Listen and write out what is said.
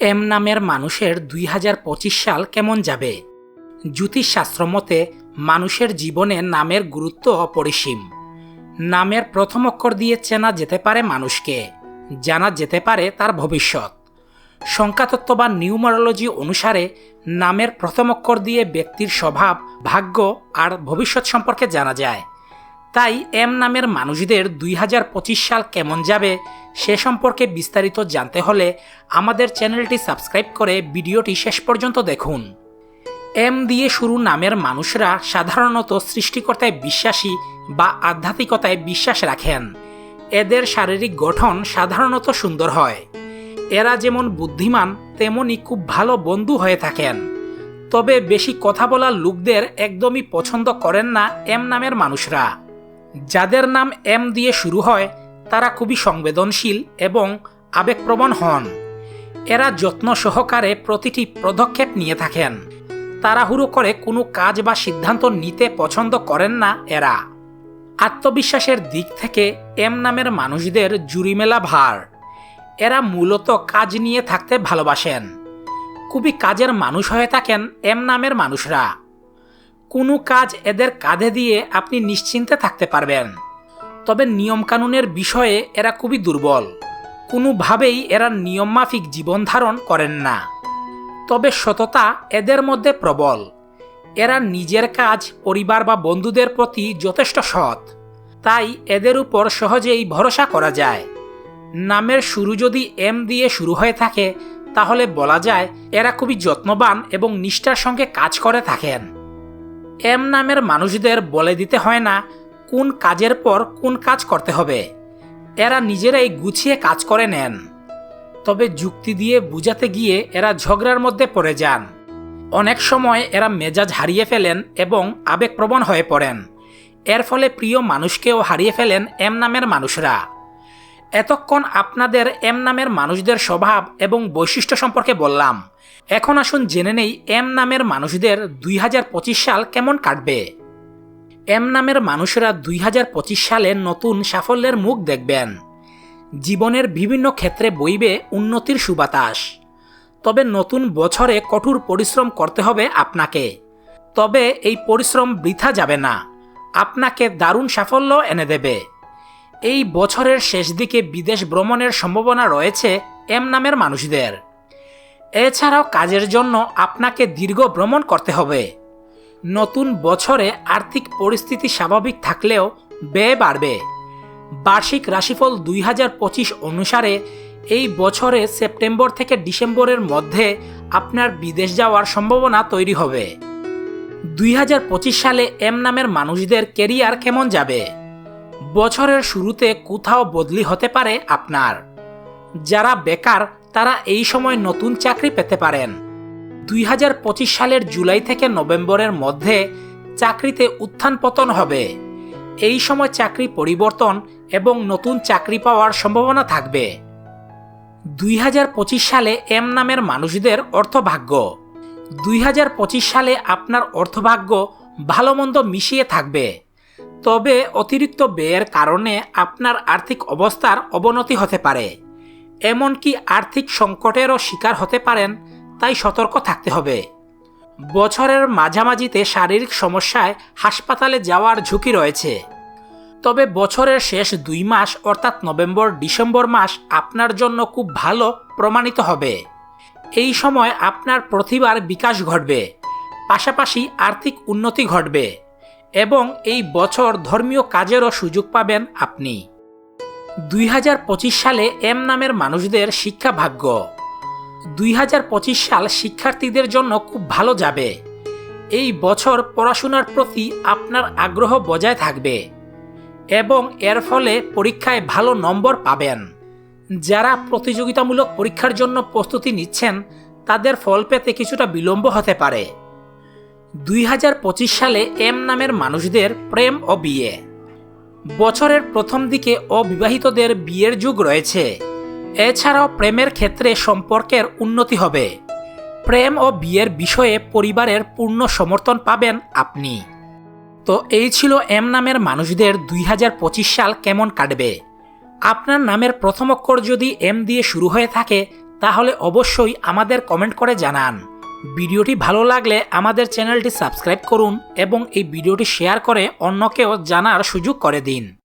M নামের মানুষের দুই হাজার পঁচিশ সাল কেমন যাবে? জ্যোতিষশাস্ত্র মতে, মানুষের জীবনে নামের গুরুত্ব অপরিসীম। নামের প্রথম অক্ষর দিয়ে চেনা যেতে পারে মানুষকে, জানা যেতে পারে তার ভবিষ্যৎ। সংখ্যাতত্ত্ব বা নিউমারোলজি অনুসারে, নামের প্রথম অক্ষর দিয়ে ব্যক্তির স্বভাব, ভাগ্য আর ভবিষ্যৎ সম্পর্কে জানা যায়। তাই এম নামের মানুষদের দুই হাজার পঁচিশ সাল কেমন যাবে সে সম্পর্কে বিস্তারিত জানতে হলে আমাদের চ্যানেলটি সাবস্ক্রাইব করে ভিডিওটি শেষ পর্যন্ত দেখুন। এম দিয়ে শুরু নামের মানুষরা সাধারণত সৃষ্টিকর্তায় বিশ্বাসী বা আধ্যাত্মিকতায় বিশ্বাস রাখেন। এদের শারীরিক গঠন সাধারণত সুন্দর হয়। এরা যেমন বুদ্ধিমান তেমনই খুব ভালো বন্ধু হয়ে থাকেন। তবে বেশি কথা বলা লোকদের একদমই পছন্দ করেন না এম নামের মানুষরা। যাদের নাম এম দিয়ে শুরু হয়, তারা খুবই সংবেদনশীল এবং আবেগপ্রবণ হন। এরা যত্ন সহকারে প্রতিটি পদক্ষেপ নিয়ে থাকেন। তাড়াহুড়ো করে কোনো কাজ বা সিদ্ধান্ত নিতে পছন্দ করেন না এরা। আত্মবিশ্বাসের দিক থেকে এম নামের মানুষদের জুরিমেলা ভার। এরা মূলত কাজ নিয়ে থাকতে ভালোবাসেন। খুবই কাজের মানুষ হয়ে থাকেন এম নামের মানুষরা। কোনো কাজ এদের কাঁধে দিয়ে আপনি নিশ্চিন্তে থাকতে পারবেন। তবে নিয়মকানুনের বিষয়ে এরা খুবই দুর্বল। কোনোভাবেই এরা নিয়মমাফিক জীবন ধারণ করেন না। তবে সততা এদের মধ্যে প্রবল। এরা নিজের কাজ, পরিবার বা বন্ধুদের প্রতি যথেষ্ট সৎ। তাই এদের উপর সহজেই ভরসা করা যায়। নামের শুরু যদি এম দিয়ে শুরু হয়ে থাকে, তাহলে বলা যায় এরা খুবই যত্নবান এবং নিষ্ঠার সঙ্গে কাজ করে থাকেন। এম নামের মানুষদের বলে দিতে হয় না কোন কাজের পর কোন কাজ করতে হবে। এরা নিজেরাই গুছিয়ে কাজ করে নেন। তবে যুক্তি দিয়ে বুঝাতে গিয়ে এরা ঝগড়ার মধ্যে পড়ে যান। অনেক সময় এরা মেজাজ হারিয়ে ফেলেন এবং আবেগপ্রবণ হয়ে পড়েন। এর ফলে প্রিয় মানুষকেও হারিয়ে ফেলেন এম নামের মানুষরা। এতক্ষণ আপনাদের এম নামের মানুষদের স্বভাব এবং বৈশিষ্ট্য সম্পর্কে বললাম। এখন আসুন জেনে নেই এম নামের মানুষদের দুই হাজার পঁচিশ সাল কেমন কাটবে। এম নামের মানুষরা দুই সালে নতুন সাফল্যের মুখ দেখবেন। জীবনের বিভিন্ন ক্ষেত্রে বইবে উন্নতির সুবাতাস। তবে নতুন বছরে কঠোর পরিশ্রম করতে হবে আপনাকে। তবে এই পরিশ্রম বৃথা যাবে না। আপনাকে দারুণ সাফল্য এনে দেবে। এই বছরের শেষ দিকে বিদেশ ভ্রমণের সম্ভাবনা রয়েছে এম নামের মানুষদের। এছাড়াও কাজের জন্য আপনাকে দীর্ঘ ভ্রমণ করতে হবে। নতুন বছরে আর্থিক পরিস্থিতি স্বাভাবিক থাকলেও ব্যয় বাড়বে। বার্ষিক রাশিফল দুই হাজার পঁচিশ অনুসারে এই বছরে সেপ্টেম্বর থেকে ডিসেম্বরের মধ্যে আপনার বিদেশ যাওয়ার সম্ভাবনা তৈরি হবে। দুই হাজার পঁচিশ সালে এম নামের মানুষদের কেরিয়ার কেমন যাবে? বছরের শুরুতে কোথাও বদলি হতে পারে আপনার। যারা বেকার, তারা এই সময় নতুন চাকরি পেতে পারেন। দুই হাজার পঁচিশ সালের জুলাই থেকে নভেম্বরের মধ্যে চাকরিতে উত্থান পতন হবে। এই সময় চাকরি পরিবর্তন এবং নতুন চাকরি পাওয়ার সম্ভাবনা থাকবে। দুই হাজার পঁচিশ সালে এম নামের মানুষদের অর্থভাগ্য। দুই হাজার পঁচিশ সালে আপনার অর্থভাগ্য ভালো মন্দ মিশিয়ে থাকবে। তবে অতিরিক্ত ব্যয়ের কারণে আপনার আর্থিক অবস্থার অবনতি হতে পারে। এমনকি আর্থিক সংকটেরও শিকার হতে পারেন, তাই সতর্ক থাকতে হবে। বছরের মাঝামাঝিতে শারীরিক সমস্যায় হাসপাতালে যাওয়ার ঝুঁকি রয়েছে। তবে বছরের শেষ দুই মাস অর্থাৎ নভেম্বর, ডিসেম্বর মাস আপনার জন্য খুব ভালো প্রমাণিত হবে। এই সময় আপনার প্রতিভার বিকাশ ঘটবে, পাশাপাশি আর্থিক উন্নতি ঘটবে। এবং এই বছর ধর্মীয় কাজেরও সুযোগ পাবেন আপনি। দুই হাজার পঁচিশ সালে এম নামের মানুষদের শিক্ষা ভাগ্য। দুই হাজার পঁচিশ সাল শিক্ষার্থীদের জন্য খুব ভালো যাবে। এই বছর পড়াশোনার প্রতি আপনার আগ্রহ বজায় থাকবে। এবং এর ফলে পরীক্ষায় ভালো নম্বর পাবেন। যারা প্রতিযোগিতামূলক পরীক্ষার জন্য প্রস্তুতি নিচ্ছেন, তাদের ফল পেতে কিছুটা বিলম্ব হতে পারে। দুই হাজার পঁচিশ সালে এম নামের মানুষদের প্রেম ও বিয়ে। বছরের প্রথম দিকে অবিবাহিতদের বিয়ের যুগ রয়েছে। এছাড়াও প্রেমের ক্ষেত্রে সম্পর্কের উন্নতি হবে। প্রেম ও বিয়ের বিষয়ে পরিবারের পূর্ণ সমর্থন পাবেন আপনি। তো এই ছিল এম নামের মানুষদের দুই হাজার পঁচিশ সাল কেমন কাটবে। আপনার নামের প্রথম অক্ষর যদি এম দিয়ে শুরু হয়ে থাকে, তাহলে অবশ্যই আমাদের কমেন্ট করে জানান। ভিডিওটি ভালো লাগলে আমাদের চ্যানেলটি সাবস্ক্রাইব করুন এবং এই ভিডিওটি শেয়ার করে অন্যকেও জানার সুযোগ করে দিন।